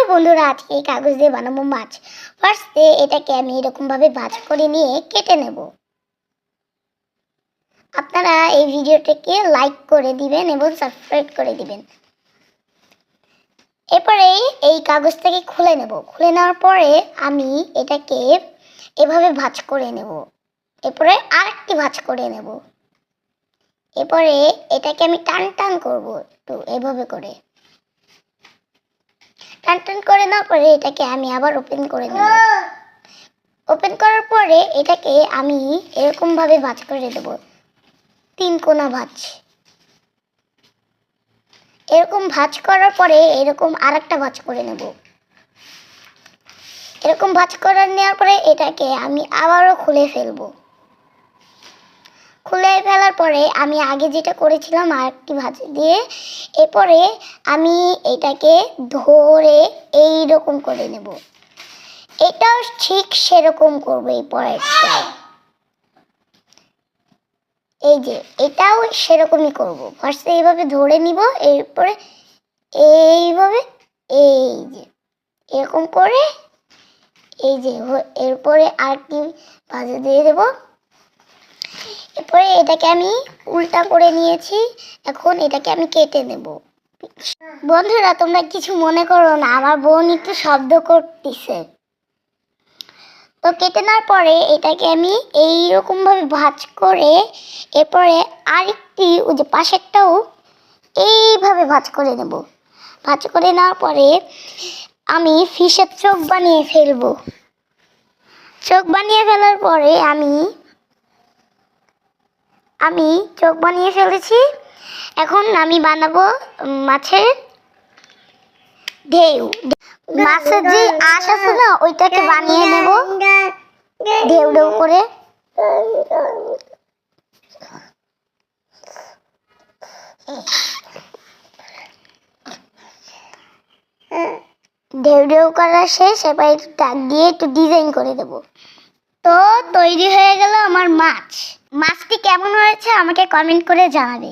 Hello বন্ধুরা আজকে এই কাগজ দিয়ে বানাবো মাছ। ফার্স্টে এটাকে আমি এরকমভাবে ভাজ করে নিয়ে কেটে নেব। আপনারা এই ভিডিওটাকে লাইক করে দিবেন এবং সাবস্ক্রাইব করে দিবেন। এরপরে এই কাগজটাকে খুলে নেব। খুলে নেওয়ার পরে আমি এটাকে এভাবে ভাজ করে নেব। এরপরে আরেকটি ভাজ করে নেব। এরপরে এটাকে আমি টান টান করব একটু এভাবে করে। টান টান করে নেওয়ার পরে এটাকে আমি আবার ওপেন করে নেব। ওপেন করার পরে এটাকে আমি এরকমভাবে ভাজ করে দেব তিন কোনা ভাজ। এরকম ভাজ করার পরে এরকম আর একটা ভাজ করে নেব। এরকম ভাজ করে নেওয়ার পরে এটাকে আমি আবারও খুলে ফেলব। খুলে ফেলার পরে আমি আগে যেটা করেছিলাম আরেকটি ভাজি দিয়ে, এরপরে আমি এটাকে ধরে এই রকম করে নেব। এটাও ঠিক সেরকম করব এই পরেরটা। এই যে, এটাও সেরকমই করব। ফার্স্টে এইভাবে ধরে নিব, এরপরে এইভাবে এই যে, এরকম করে এই যে, এরপরে আরেকটি ভাজা দিয়ে দেবো? এরপরে এটাকে আমি উল্টা করে নিয়েছি। এখন এটাকে আমি কেটে নেব। বন্ধুরা, তোমরা কিছু মনে করো না, আমার বোন একটু শব্দ করতেছে। তো কেটে নেওয়ার পরে এটাকে আমি এইরকমভাবে ভাজ করে এরপরে আরেকটি, ওই যে পাশেরটাও এইভাবে ভাজ করে নেব। ভাজ করে নেওয়ার পরে আমি ফিশের চোখ বানিয়ে ফেলব। চোখ বানিয়ে ফেলার পরে আমি আমি চোখ বানিয়ে ফেলেছি। এখন আমি বানাবো মাছের ঢেউ। মাছের যে আঁশ আছে না, ওইটাকে বানিয়ে নেব। ঢেউ ঢেউ করে। ঢেউ ঢেউ করা শেষ, এবার একটু দাগ দিয়ে একটু ডিজাইন করে দেব। তো তৈরি হয়ে গেল আমার মাছ। মাছটি কেমন হয়েছে আমাকে কমেন্ট করে জানাবে।